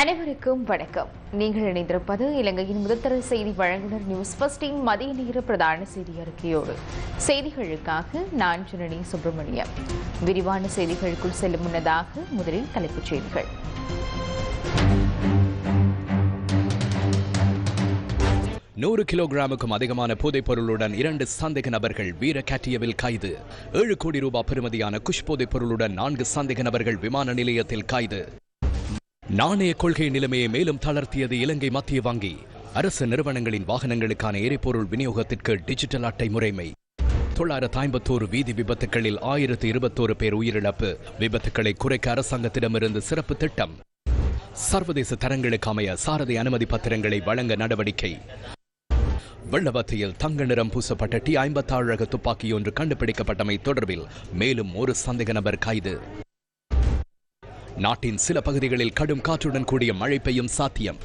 அனைவருக்கும் வணக்கம். நீங்கள் இணைந்திருப்பது இலங்கையின் முதல்தர செய்தி வழங்குனர் நியூஸ் பஸ்டின் மதிய நேர பிரதான செய்தி அறிக்கையோடு. செய்திகளுக்காக நான் ஜனனி சுப்பிரமணியம். விரிவான செய்திகளுக்குள் செல்லும் முன்னதாக முதலில் தலைப்புச் செய்திகள். நூறு கிலோகிராமுக்கும் அதிகமான போதைப் பொருளுடன் இரண்டு சந்தேக நபர்கள் வீரகாட்டியவில் கைது. ஏழு கோடி ரூபாய் பெறுமதியான குஷ் போதைப் பொருளுடன் நான்கு சந்தேக நபர்கள் விமான நிலையத்தில் கைது. நாணய கொள்கை நிலைமையை மேலும் தளர்த்தியது இலங்கை மத்திய வங்கி. அரசு நிறுவனங்களின் வாகனங்களுக்கான எரிபொருள் விநியோகத்திற்கு டிஜிட்டல் அட்டை முறைமை. தொள்ளாயிரத்து ஐம்பத்தோரு வீதி விபத்துகளில் ஆயிரத்து இருபத்தோரு பேர் உயிரிழப்பு. விபத்துக்களை குறைக்க அரசாங்கத்திடமிருந்து சிறப்பு திட்டம். சர்வதேச தரங்களுக்கு அமைய சாரதி அனுமதி பத்திரங்களை வழங்க நடவடிக்கை. வெள்ளவத்தையில் தங்க நிறம் பூசப்பட்ட டி ஐம்பத்தாழக துப்பாக்கியொன்று கண்டுபிடிக்கப்பட்டமை தொடர்பில் மேலும் ஒரு சந்தேக நபர் கைது. நாட்டின் சில பகுதிகளில் கடும் காற்றுடன் கூடிய மழை பெய்யும் சாத்தியம்.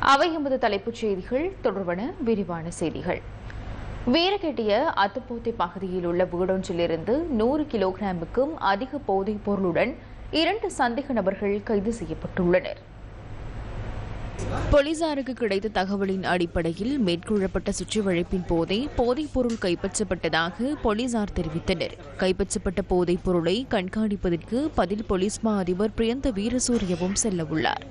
அவை எமது தலைப்புச் செய்திகள். தொடர்பான விரிவான செய்திகள். வீரகெட்டிய அத்துப்போத்தை பகுதியில் உள்ள வீடொன்றிலிருந்து நூறு கிலோகிராமுக்கும் அதிக போதைப் பொருளுடன் இரண்டு சந்தேக நபர்கள் கைது செய்யப்பட்டுள்ளனர். போலீசாருக்கு கிடைத்த தகவலின் அடிப்படையில் மேற்கொள்ளப்பட்ட சுற்றிவளைப்பின் போதே போதைப் பொருள் கைப்பற்றப்பட்டதாக போலீசார் தெரிவித்தனர். கைப்பற்றப்பட்ட போதைப் பொருளை கண்காணிப்பதற்கு பதில் போலீஸ் மா அதிபர் பிரியந்த வீரசூரியவும் செல்லவுள்ளார்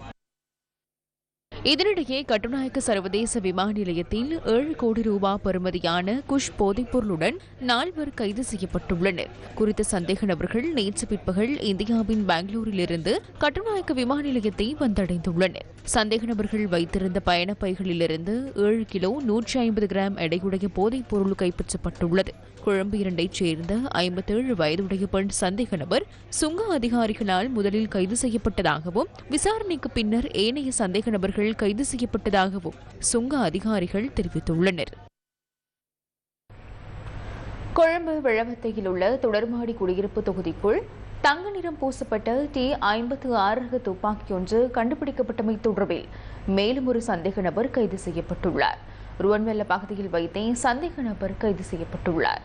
இதனிடையே கட்டுநாயக்க சர்வதேச விமான நிலையத்தில் ஏழு கோடி ரூபாய் பெறுமதியான குஷ் போதைப்பொருளுடன் நால்வர் கைது செய்யப்பட்டுள்ளனர். குறித்த சந்தேக நபர்கள் நேற்று பிற்பகல் இந்தியாவின் பெங்களூரிலிருந்து கட்டுநாயக்க விமான நிலையத்தை வந்தடைந்துள்ளனர். சந்தேக நபர்கள் வைத்திருந்த பயணப் பைகளிலிருந்து ஏழு கிலோ நூற்றி ஐம்பது கிராம் எடையுடைய போதைப் பொருள் கைப்பற்றப்பட்டுள்ளது. கொழும்பு இரண்டைச் சேர்ந்த ஐம்பத்தேழு வயதுடைய பெண் சந்தேக நபர் சுங்க அதிகாரிகளால் முதலில் கைது செய்யப்பட்டதாகவும் விசாரணைக்கு பின்னர் ஏனைய சந்தேக நபர்கள் கைது செய்யப்பட்டதாகவும் சுங்க அதிகாரிகள் தெரிவித்துள்ளனர். கொழும்பு விழவத்தையில் உள்ள தொடர்மாடி குடியிருப்பு தொகுதிக்குள் தங்க நிறம் பூசப்பட்ட டி ஐம்பத்து ஆறு ரக துப்பாக்கி ஒன்று கண்டுபிடிக்கப்பட்டமை தொடர்பில் மேலும் ஒரு சந்தேக நபர் கைது செய்யப்பட்டுள்ளார். ருவன்வெல்ல பகுதியில் வைத்தே சந்தேக நபர் கைது செய்யப்பட்டுள்ளார்.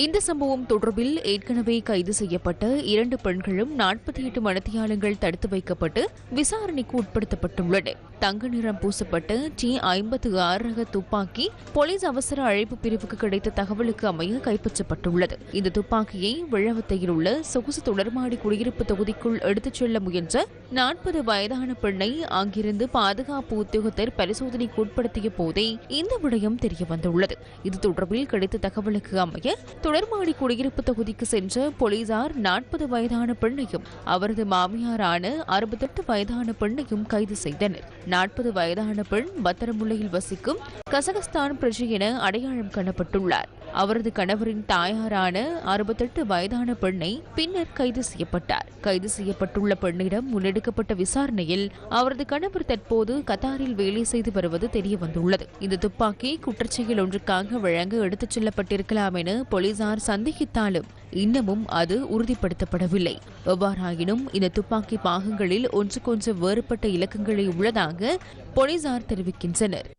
இந்த சம்பவம் தொடர்பில் ஏற்கனவே கைது செய்யப்பட்ட இரண்டு பெண்களும் நாற்பத்தி எட்டு மனத்தியாளங்கள் தடுத்து வைக்கப்பட்டு விசாரணைக்கு உட்படுத்தப்பட்டுள்ளன தங்க நிறம் பூசப்பட்ட டி ஐம்பத்து ஆறு ரக துப்பாக்கி போலீஸ் அவசர அழைப்பு பிரிவுக்கு கிடைத்த தகவலுக்கு அமைய கைப்பற்றப்பட்டுள்ளது. இந்த துப்பாக்கியை விழவத்தையில் உள்ள சொகுசு தொடர்மாடி குடியிருப்பு தொகுதிக்குள் எடுத்துச் செல்ல முயன்ற நாற்பது வயதான பெண்ணை அங்கிருந்து பாதுகாப்பு உத்தியோகத்தர் பரிசோதனைக்கு உட்படுத்திய போதே இந்த விடயம் தெரியவந்துள்ளது. இது தொடர்பில் கிடைத்த தகவலுக்கு அமைய தொடர்மாடி குடியிருப்பு தொகுதிக்கு சென்ற போலீசார் நாற்பது வயதான பெண்ணையும் அவரது மாமியாரான அறுபத்தெட்டு வயதான பெண்ணையும் கைது செய்தனர். நாற்பது வயதான பெண் பத்திரமுல்லையில் வசிக்கும் கசகஸ்தான் பிரஜை என அடையாளம் காணப்பட்டுள்ளார். அவரது கணவரின் தாயாரான அறுபத்தெட்டு வயதான பெண்ணை பின்னர் கைது செய்யப்பட்டார். கைது செய்யப்பட்டுள்ள பெண்ணிடம் முன்னெடுக்கப்பட்ட விசாரணையில் அவரது கணவர் தற்போது கத்தாரில் வேலை செய்து வருவது தெரியவந்துள்ளது. இந்த துப்பாக்கி குற்றச்செயல் ஒன்றுக்காக வழங்க எடுத்துச் செல்லப்பட்டிருக்கலாம் என போலீசார் சந்தேகித்தாலும் இன்னமும் அது உறுதிப்படுத்தப்படவில்லை. எவ்வாறாயினும் இந்த துப்பாக்கி பாகங்களில் ஒன்றுக்கொன்று வேறுபட்ட இலக்கங்களே உள்ளதாக போலீசார் தெரிவிக்கின்றனர்.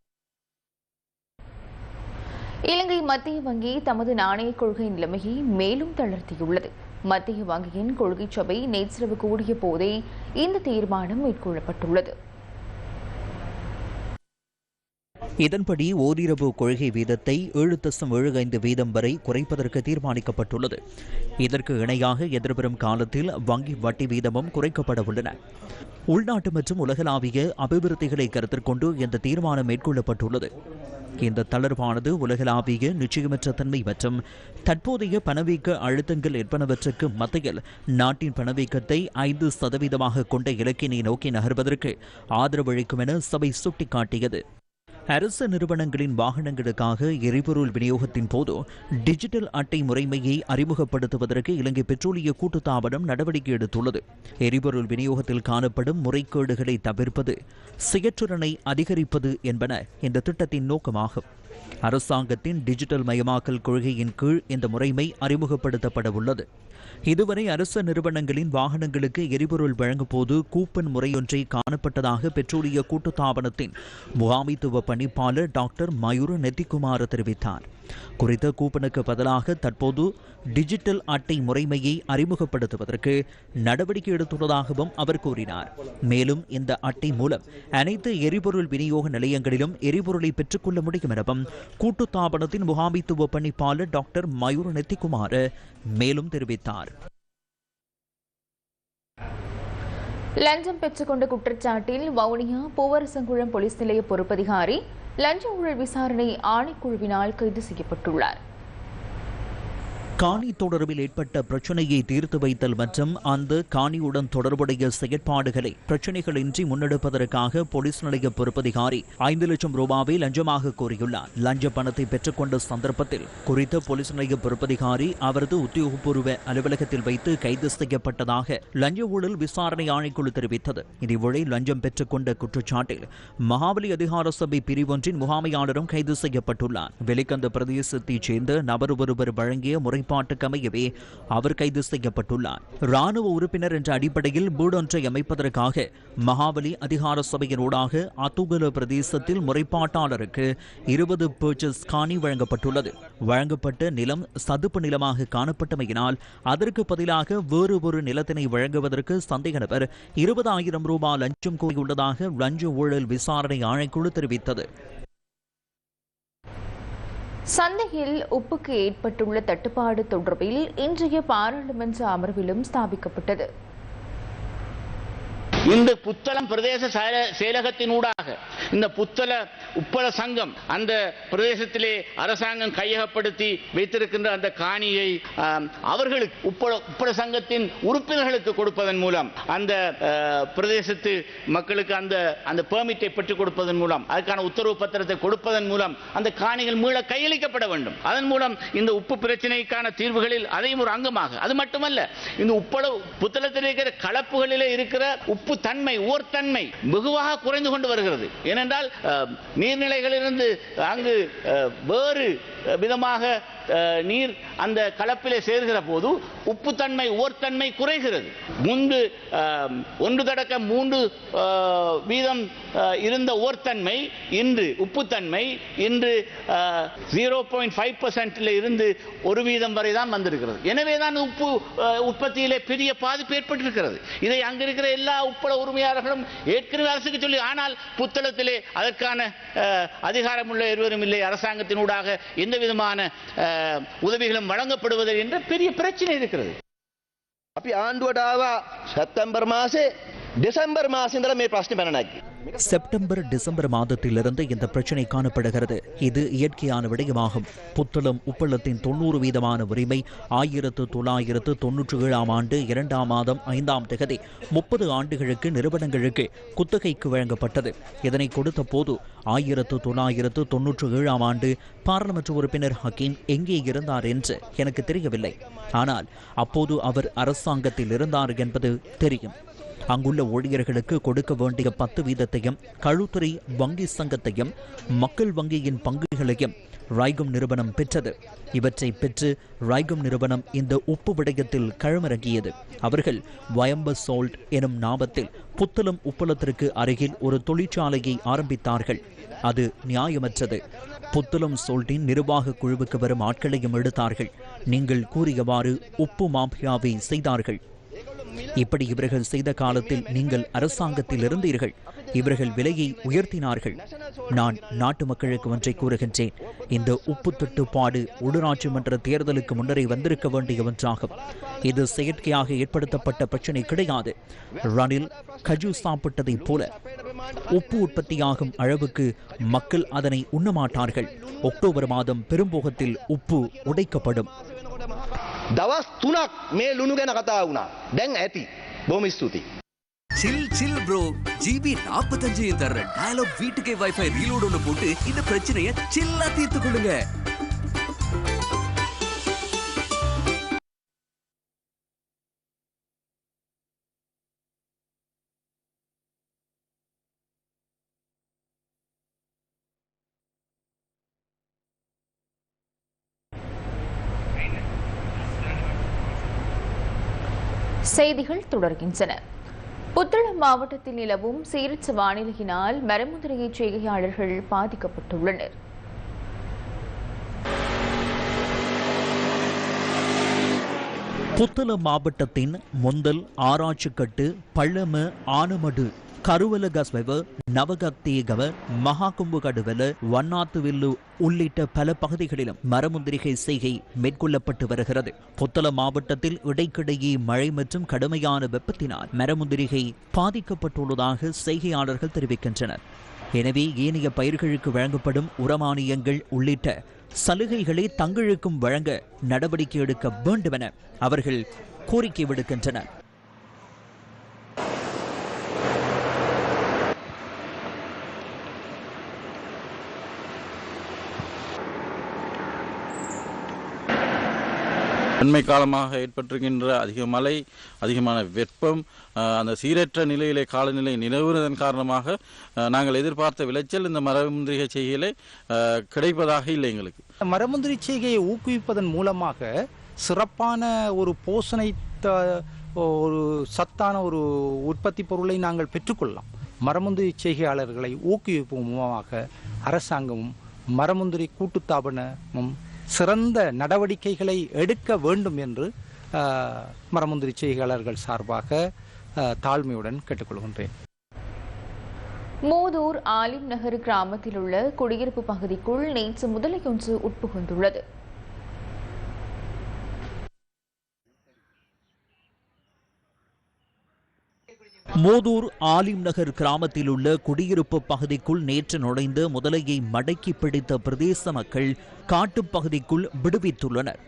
இலங்கை மத்திய வங்கி தமது நாணய கொள்கை நிலைமையை மேலும் தளர்த்தியுள்ளது. மத்திய வங்கியின் கொள்கை சபை நேற்றிரவு கூடிய போதே இந்த தீர்மானம் மேற்கொள்ளப்பட்டுள்ளது. இதன்படி ஓரிரவு கொள்கை வீதத்தை ஏழு தசம் ஏழு ஐந்து வீதம் வரை குறைப்பதற்கு தீர்மானிக்கப்பட்டுள்ளது. இதற்கு இணையாக எதிர்வரும் காலத்தில் வங்கி வட்டி வீதமும் குறைக்கப்பட உள்ளன. உள்நாட்டு மற்றும் உலகளாவிய அபிவிருத்திகளை கருத்தில் கொண்டு இந்த தீர்மானம் மேற்கொள்ளப்பட்டுள்ளது. இந்த தளர்வானது உலகளாவிய நிச்சயமற்ற தன்மை மற்றும் தற்போதைய பணவீக்க அழுத்தங்கள் என்பனவற்றுக்கு மத்தியில் நாட்டின் பணவீக்கத்தை ஐந்து சதவீதமாக கொண்ட இலக்கினை நோக்கி நகர்வதற்கு ஆதரவளிக்கும் என சபை சுட்டிக்காட்டியது. அரசு நிறுவனங்களின் வாகனங்களுக்காக எரிபொருள் விநியோகத்தின் போது டிஜிட்டல் அட்டை முறைமையை அறிமுகப்படுத்துவதற்கு இலங்கை பெட்ரோலிய கூட்டுத்தாபனம் நடவடிக்கை எடுத்துள்ளது. எரிபொருள் விநியோகத்தில் காணப்படும் முறைகேடுகளை தவிர்ப்பது செயற்றுறனை அதிகரிப்பது என்பன இந்த திட்டத்தின் நோக்கமாகும். அரசாங்கத்தின் டிஜிட்டல் மயமாக்கல் கொள்கையின் கீழ் இந்த முறைமை அறிமுகப்படுத்தப்பட உள்ளது இதுவரை அரசு நிறுவனங்களின் வாகனங்களுக்கு எரிபொருள் வழங்கும் போது கூப்பன் முறையொன்றை காணப்பட்டதாக பெட்ரோலிய கூட்டுத்தாபனத்தின் முகாமைத்துவ பணிப்பாளர் டாக்டர் மயூர நெத்திக்குமார் தெரிவித்தார். குறித்த கூப்பனுக்கு பதிலாக தற்போது டிஜிட்டல் அட்டை முறைமையை அறிமுகப்படுத்துவதற்கு நடவடிக்கை எடுத்துள்ளதாகவும் அவர் கூறினார். மேலும் இந்த அட்டை மூலம் அனைத்து எரிபொருள் விநியோக நிலையங்களிலும் எரிபொருளை பெற்றுக்கொள்ள முடியும் எனவும் கூட்டுத்தாபனத்தின் முகாமைத்துவ பணிப்பாளர் டாக்டர் மயூர நெத்திக்குமார் மேலும் தெரிவித்தார். லஞ்சம் பெற்றுக்கொண்ட குற்றச்சாட்டில் வவுனியா பூவரசங்குளம் போலீஸ் நிலைய பொறுப்பதிகாரி லஞ்ச ஊழல் விசாரணை ஆணைக்குழுவினால் கைது செய்யப்பட்டுள்ளார். காணி தொடர்பில் ஏற்பட்ட பிரச்சனையை தீர்த்து வைத்தல் மற்றும் அந்த காணியுடன் தொடர்புடைய செயற்பாடுகளை பிரச்சனைகளின்றி முன்னெடுப்பதற்காக போலீஸ் நிலைய பொறுப்பதிகாரி ஐந்து லட்சம் ரூபாவை லஞ்சமாக கோரியுள்ளார். லஞ்ச பணத்தை பெற்றுக்கொண்ட சந்தர்ப்பத்தில் குறித்த போலீஸ் நிலைய பொறுப்பதிகாரி அவரது உத்தியோகபூர்வ அலுவலகத்தில் வைத்து கைது செய்யப்பட்டதாக லஞ்ச ஊழல் விசாரணை ஆணைக்குழு தெரிவித்தது. இதேவேளை லஞ்சம் பெற்றுக்கொண்ட குற்றச்சாட்டில் மகாபலி அதிகார சபை பிரிவொன்றின் முகாமையாளரும் கைது செய்யப்பட்டுள்ளார். வெளிக்கந்த பிரதேசத்தைச் சேர்ந்த நபர் ஒருவர் வழங்கிய முறைப்பாடு அமையவே அவர் கைது செய்யப்பட்டுள்ளார். ராணுவ உறுப்பினர் என்ற அடிப்படையில் வீடொன்றை அமைப்பதற்காக மகாபலி அதிகார சபையினூடாக அத்துகல பிரதேசத்தில் முறைப்பாட்டாளருக்கு இருபது பர்ச்சஸ் காணி வழங்கப்பட்டுள்ளது. வழங்கப்பட்ட நிலம் சதுப்பு நிலமாக காணப்பட்டமையினால் அதற்கு பதிலாக வேறு ஒரு நிலத்தினை வழங்குவதற்கு சந்தேக நபர் இருபதாயிரம் ரூபாய் லஞ்சம் கோரியுள்ளதாக லஞ்ச ஊழல் விசாரணை ஆணைக்குழு தெரிவித்தது. சந்தையில் உப்புக்கு ஏற்பட்டுள்ள தட்டுப்பாடு தொடர்பில் இன்றைய பாராளுமன்ற அமர்விலும் ஸ்தாபிக்கப்பட்டது. இந்த புத்தளம் பிரதேச செயலகத்தினூடாக இந்த புத்தள உப்பள சங்கம் அந்த பிரதேசத்திலே அரசாங்கம் கையகப்படுத்தி வைத்திருக்கின்ற அந்த காணியை அவர்களுக்கு உப்பள உப்பள சங்கத்தின் உறுப்பினர்களுக்கு கொடுப்பதன் மூலம் அந்த பிரதேசத்து மக்களுக்கு அந்த அந்த பெர்மிட்டை பெற்றுக் கொடுப்பதன் மூலம் அதுக்கான உத்தரவு பத்திரத்தை கொடுப்பதன் மூலம் அந்த காணிகள் மீள கையளிக்கப்பட வேண்டும். அதன் மூலம் இந்த உப்பு பிரச்சனைக்கான தீர்வுகளில் அதையும் ஒரு அங்கமாக. அது மட்டுமல்ல இந்த உப்பள புத்தளத்தில் இருக்கிற கலப்புகளிலே இருக்கிற உப்பு தன்மை ஓர்த்தன்மை வெகுவாக குறைந்து கொண்டு வருகிறது. ஏனென்றால் நீர்நிலைகளிலிருந்து அங்கு வேறு விதமாக நீர் அந்த கலப்பிலே சேர்கிற போது உப்புத்தன்மை ஓர்த்தன்மை குறைகிறது. முன்பு ஒன்று தடக்க மூன்று வீதம் இருந்த ஓர்த்தன்மை இன்று உப்புத்தன்மை இன்று ஜீரோ பாயிண்ட் ஃபைவ் பர்சன்ட்ல இருந்து ஒரு வீதம் வரை தான் வந்திருக்கிறது. எனவே தான் உப்பு உற்பத்தியிலே பெரிய பாதிப்பு ஏற்பட்டிருக்கிறது. இதை அங்க இருக்கிற எல்லா உப்பள உரிமையாளர்களும் ஏற்கனவே அரசுக்கு சொல்லி ஆனால் புத்தளத்திலே அதற்கான அஹ், அதிகாரமுள்ள இருவரும் இல்லை அரசாங்கத்தினூடாக எந்த விதமான அஹ், உதவிகளும் வழங்கப்படுவது என்ற பெரிய பிரச்சனை இருக்கிறது අපි ආණ්ඩුවට ආවා සැත්තැම්බර් මාසේ දෙසැම්බර් මාසින්දල මේ ප්‍රශ්න පැනනැකි. செப்டம்பர் டிசம்பர் மாதத்திலிருந்து இந்த பிரச்சனை காணப்படுகிறது. இது இயற்கையான விடயமாகும். புத்தளம் உப்பளத்தின் தொண்ணூறு வீதமான உரிமை ஆயிரத்து தொள்ளாயிரத்து தொன்னூற்றி ஏழாம் ஆண்டு இரண்டாம் மாதம் ஐந்தாம் திகதி முப்பது ஆண்டுகளுக்கு நிறுவனங்களுக்கு குத்தகைக்கு வழங்கப்பட்டது. இதனை கொடுத்த போது ஆயிரத்து தொள்ளாயிரத்து தொன்னூற்றி ஏழாம் ஆண்டு பாராளுமன்ற உறுப்பினர் ஹக்கீம் எங்கே இருந்தார் என்று எனக்கு தெரியவில்லை. ஆனால் அப்போது அவர் அரசாங்கத்தில் இருந்தார் என்பது தெரியும். அங்குள்ள ஊழியர்களுக்கு கொடுக்க வேண்டிய பத்து சங்கத்தையும் கழுத்துறை வங்கி சங்கத்தையும் மக்கள் வங்கியின் பங்குகளையும் ராய்கம் நிறுவனம் பெற்றது. இவற்றை பெற்று ராய்கம் நிறுவனம் இந்த உப்பு விடயத்தில் களமிறங்கியது. அவர்கள் வயம்ப சோல்ட் எனும் நாமத்தில் புத்தளம் உப்பளத்திற்கு அருகில் ஒரு தொழிற்சாலையை ஆரம்பித்தார்கள். அது நியாயமற்றது. புத்தளம் சோல்ட்டின் நிர்வாக குழுவுக்கு வரும் ஆட்களையும் எடுத்தார்கள். நீங்கள் கூறியவாறு உப்பு மாஃபியாவை செய்தார்கள். இப்படி இவர்கள் செய்த காலத்தில் நீங்கள் அரசாங்கத்தில் இருந்தீர்கள் இவர்கள் விலையை உயர்த்தினார்கள் நான் நாட்டு மக்களுக்கு ஒன்றை கூறுகின்றேன் இந்த உப்பு தட்டுப்பாடு உள்ளூராட்சி மன்ற தேர்தலுக்கு முன்னரே வந்திருக்க வேண்டிய ஒன்றாகும் இது செயற்கையாக ஏற்படுத்தப்பட்ட பிரச்சனை கிடையாது ரணில் கஜு சாப்பிட்டதைப் போல உப்பு உற்பத்தியாகும் அளவுக்கு மக்கள் அதனை உண்ணமாட்டார்கள் அக்டோபர் மாதம் பெரும்போகத்தில் உப்பு உடைக்கப்படும் දවස් තුනක් මේ ලුණු ගැන කතා වුණා. දැන් ඇති. බොම ස්තුතියි. சில் சில் ப்ரோ ஜிபி நாற்பத்தஞ்சு தர்ற டயலாக் வீட்டுக்கே வைஃபை ரீலோட் ஒன்று போட்டு இந்த பிரச்சனையை சில்லா தீர்த்து கொடுங்க செய்திகள் தொடர்கின்றன. புத்தளம் மாவட்டத்தில் நிலவும் சீரற்ற வானிலையினால் மரமுதிரையை செய்கையாளர்கள் பாதிக்கப்பட்டுள்ளனர். புத்தளம் மாவட்டத்தின் முந்தல் ஆராய்ச்சிக்கட்டு பள்ளம ஆனமடு கருவலகஸ்வெவ நவகத்தேகவ வண்ணாத்து வில்லு உள்ளிட்ட பல பகுதிகளிலும் மரமுந்திரிகை செய்கை மேற்கொள்ளப்பட்டு வருகிறது. புத்தள மாவட்டத்தில் இடைக்கிடையே மழை மற்றும் கடுமையான வெப்பத்தினால் மரமுந்திரிகை பாதிக்கப்பட்டுள்ளதாக செய்கையாளர்கள் தெரிவிக்கின்றனர். எனவே ஏனைய பயிர்களுக்கு வழங்கப்படும் உரமானியங்கள் உள்ளிட்ட சலுகைகளை தங்களுக்கும் வழங்க நடவடிக்கை எடுக்க வேண்டுமென அவர்கள் கோரிக்கை விடுக்கின்றனர். அண்மை காலமாக ஏற்பட்டிருக்கின்ற அதிக மழை அதிகமான வெப்பம் அந்த சீரற்ற நிலையிலே காலநிலை நிலவுவதன் காரணமாக நாங்கள் எதிர்பார்த்த விளைச்சல் இந்த மரமுந்திரிகை செய்கையிலே கிடைப்பதாக இல்லை எங்களுக்கு. மரமுந்திரி செய்கையை ஊக்குவிப்பதன் மூலமாக சிறப்பான ஒரு போசனை த- ஒரு சத்தான ஒரு உற்பத்தி பொருளை நாங்கள் பெற்றுக்கொள்ளலாம். மரமுந்திரி செய்கையாளர்களை ஊக்குவிப்பு மூலமாக அரசாங்கமும் மரமுந்திரி கூட்டுத்தாபனமும் சிறந்த நடவடிக்கைகளை எடுக்க வேண்டும் என்று மரமுந்திரி செய்தியாளர்கள் சார்பாக தாழ்மையுடன் கேட்டுக்கொள்கின்றேன். மூதூர் ஆலிம் நகர் கிராமத்தில் உள்ள குடியிருப்பு பகுதிக்குள் நேற்று முதலையொன்று உட்புகுந்துள்ளது. மோதூர் ஆலிம் நகர் கிராமத்தில் உள்ள குடியிருப்பு பகுதிக்குள் நேற்று நுழைந்து முதலையை மடக்கி பிடித்த பிரதேச மக்கள் காட்டுப் பகுதிக்குள் விடுவித்துள்ளனர்.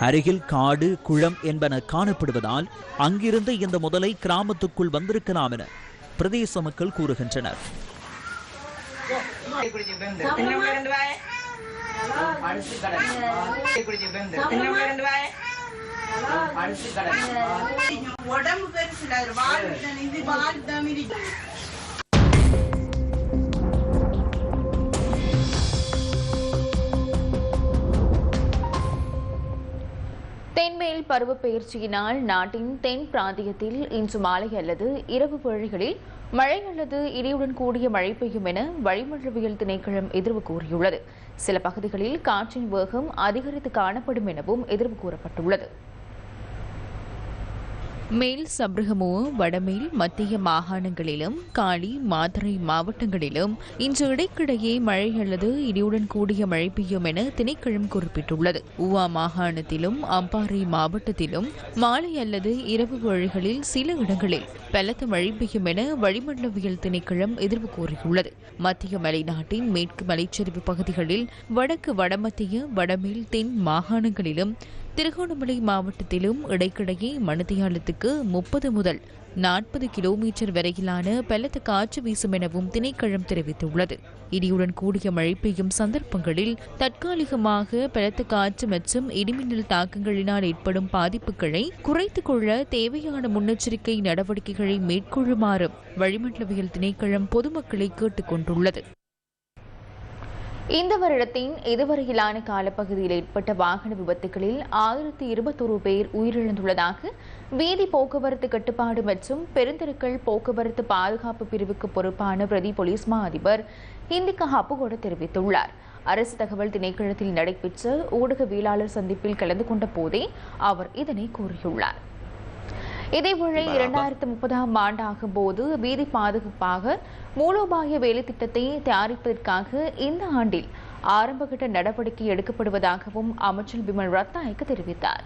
அருகில் காடு குளம் என்பன காணப்படுவதால் அங்கிருந்து இந்த முதலை கிராமத்துக்குள் வந்திருக்கலாம் என பிரதேச மக்கள் கூறுகின்றனர். உடம்பு பெருசுல வாழ் இது வாழ் தமிழ் தென்மேல் பருவப்பெயர்ச்சியினால் நாட்டின் தென் பிராந்தியத்தில் இன்று மாலை அல்லது இரவு வேளைகளில் மழை அல்லது இடியுடன் கூடிய மழை பெய்யும் என வளிமண்டலவியல் திணைக்களம் எதிர்வு கூறியுள்ளது. சில பகுதிகளில் காற்றின் வேகம் அதிகரித்து காணப்படும் எனவும் எதிர்வு கூறப்பட்டுள்ளது. மேல் சப்ரகமோ வடமேல் மத்திய மாகாணங்களிலும் காலி மாதுரை மாவட்டங்களிலும் இன்று இடைக்கிடையே மழை அல்லது இடியுடன் கூடிய மழை பெய்யும் என திணைக்களம் குறிப்பிட்டுள்ளது. உவா மாகாணத்திலும் அம்பாறை மாவட்டத்திலும் மாலை அல்லது இரவு வழிகளில் சில இடங்களில் பலத்த மழை பெய்யும் என வளிமண்டலவியல் திணைக்களம் எதிர்வு கூறியுள்ளது. மத்திய மலைநாட்டின் மேற்கு மலைச்சரிவு பகுதிகளில் வடக்கு வடமத்திய வடமேல் தென் மாகாணங்களிலும் திருகோணமலை மாவட்டத்திலும் இடைக்கிடையே மணித்தியாலத்துக்கு முப்பது முதல் நாற்பது கிலோமீட்டர் வரையிலான பலத்த காற்று வீசும் எனவும் திணைக்களம் தெரிவித்துள்ளது. இடியுடன் கூடிய மழை பெய்யும் சந்தர்ப்பங்களில் தற்காலிகமாக பலத்த காற்று மற்றும் இடிமின்னல் தாக்கங்களினால் ஏற்படும் பாதிப்புகளை குறைத்துக் கொள்ள தேவையான முன்னெச்சரிக்கை நடவடிக்கைகளை மேற்கொள்ளுமாறும் வளிமண்டலவியல் திணைக்களம் பொதுமக்களை கேட்டுக் கொண்டுள்ளது. இந்த வருடத்தின் இதுவரையிலான காலப்பகுதியில் ஏற்பட்ட வாகன விபத்துகளில் ஆயிரத்தி இருபத்தொரு பேர் உயிரிழந்துள்ளதாக வீதி போக்குவரத்து கட்டுப்பாடு மற்றும் பெருந்தெருக்கள் போக்குவரத்து பாதுகாப்பு பிரிவுக்கு பொறுப்பான பிரதி போலீஸ் மா அதிபர் இந்திகா ஹப்புகோட தெரிவித்துள்ளார். அரசு தகவல் திணைக்களத்தில் நடைபெற்ற ஊடகவியலாளர் சந்திப்பில் கலந்து கொண்ட போதே அவர் இதனை கூறியுள்ளார். இதேவேளை இரண்டாயிரத்து முப்பதாம் ஆண்டு ஆகும்போது வீதி பாதுகாப்பாக மூலோபாய வேலை திட்டத்தை தயாரிப்பதற்காக இந்த ஆண்டில் ஆரம்பகட்ட நடவடிக்கை எடுக்கப்படுவதாகவும் அமைச்சர் பிமல் ரத்நாயக்க தெரிவித்தார்.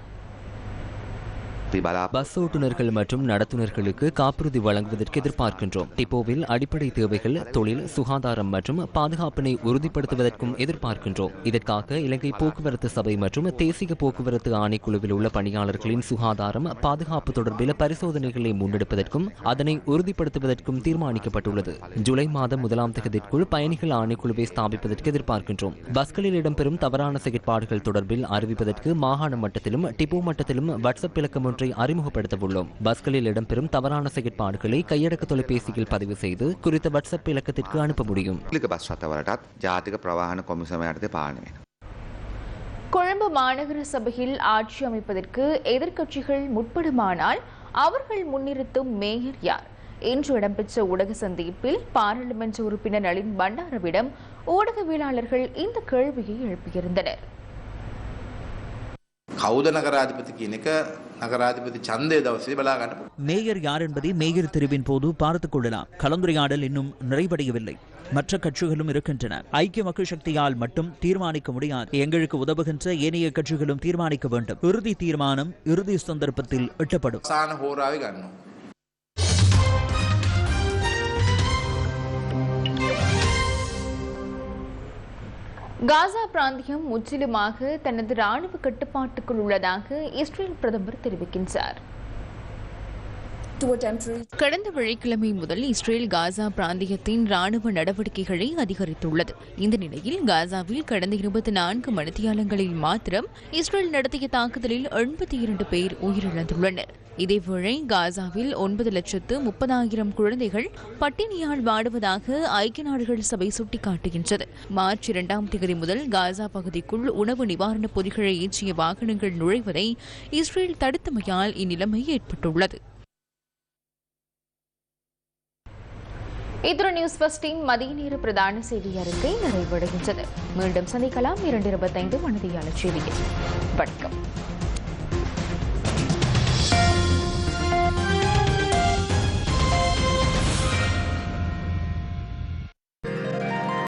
பஸ் ஓட்டுநர்கள் மற்றும் நடத்துனர்களுக்கு காப்புறுதி வழங்குவதற்கு எதிர்பார்க்கின்றோம். டிப்போவில் அடிப்படை தேவைகள் தொழில் சுகாதாரம் மற்றும் பாதுகாப்பினை உறுதிப்படுத்துவதற்கும் எதிர்பார்க்கின்றோம். இதற்காக இலங்கை போக்குவரத்து சபை மற்றும் தேசிய போக்குவரத்து ஆணைக்குழுவில் உள்ள பணியாளர்களின் சுகாதாரம் பாதுகாப்பு தொடர்பில் பரிசோதனைகளை முன்னெடுப்பதற்கும் அதனை உறுதிப்படுத்துவதற்கும் தீர்மானிக்கப்பட்டுள்ளது. ஜூலை மாதம் முதலாம் தேதிக்குள் பயணிகள் ஆணைக்குழுவை ஸ்தாபிப்பதற்கு எதிர்பார்க்கின்றோம். பஸ்களில் இடம்பெறும் தவறான செயற்பாடுகள் தொடர்பில் அறிவிப்பதற்கு மாகாண மட்டத்திலும் டிப்போ மட்டத்திலும் வாட்ஸ்அப் இலக்கம் ஒன்றை அறிமுகப்படுத்தவுள்ளோம். பஸ்களில் இடம்பெறும் தவறான செயற்பாடுகளை கையடக்க தொலைபேசியில் பதிவு செய்து குறித்த வாட்ஸ்அப் இலக்கத்திற்கு அனுப்ப முடியும். கொழும்பு மாநகர சபையில் ஆட்சி அமைப்பதற்கு எதிர்க்கட்சிகள் முற்படுமானால் அவர்கள் முன்னிறுத்தும் மேயர் யார்? இன்று இடம்பெற்ற ஊடக சந்திப்பில் பாராளுமன்ற உறுப்பினர் நளின் பண்டாரவிடம் ஊடகவியலாளர்கள் இந்த கேள்வியை எழுப்பியிருந்தனர். கவுத நகராதிபதி நகராதிபதி சந்தை தவசி பலாகாண்ட மேயர் யார் என்பதை மேயர் தெரிவின் போது பார்த்துக் கொள்ளலாம். கலந்துரையாடல் இன்னும் நிறைவடையவில்லை. மற்ற கட்சிகளும் இருக்கின்றன. ஐக்கிய மக்கள் சக்தியால் மட்டும் தீர்மானிக்க முடியாது. எங்களுக்கு உதவுகின்ற ஏனைய கட்சிகளும் தீர்மானிக்க வேண்டும். இறுதி தீர்மானம் இறுதி சந்தர்ப்பத்தில் எட்டப்படும். காசா பிராந்தியம் முற்றிலுமாக தனது ராணுவ கட்டுப்பாட்டுக்குள் உள்ளதாக இஸ்ரேல் பிரதமர் தெரிவிக்கின்றார். கடந்த வெள்ளிக்கிழமை முதல் இஸ்ரேல் காசா பிராந்தியத்தின் ராணுவ நடவடிக்கைகளை அதிகரித்துள்ளது. இந்த நிலையில் காசாவில் கடந்த இருபத்தி நான்கு மணித்தியாலங்களில் மாத்திரம் இஸ்ரேல் நடத்திய தாக்குதலில் எண்பத்தி இரண்டு பேர் உயிரிழந்துள்ளனர். இதேவேளை காசாவில் ஒன்பது லட்சத்து முப்பதாயிரம் குழந்தைகள் பட்டினியால் வாடுவதாக ஐக்கிய நாடுகள் சபை சுட்டிக்காட்டுகின்றது. மார்ச் இரண்டாம் தேதி முதல் காசா பகுதிக்குள் உணவு நிவாரணப் பொதிகளை ஏற்றிய வாகனங்கள் நுழைவதை இஸ்ரேல் தடுத்தமையால் இந்நிலைமை ஏற்பட்டுள்ளது. இத்துடன் நியூஸ் பஸ்டின் மதிய நேர பிரதான செய்தி அறிக்கை நிறைவடைகின்றது. மீண்டும் சந்திக்கலாம் இரண்டு இருபத்தைந்து மனதியாளர் செய்தியில் வணக்கம்.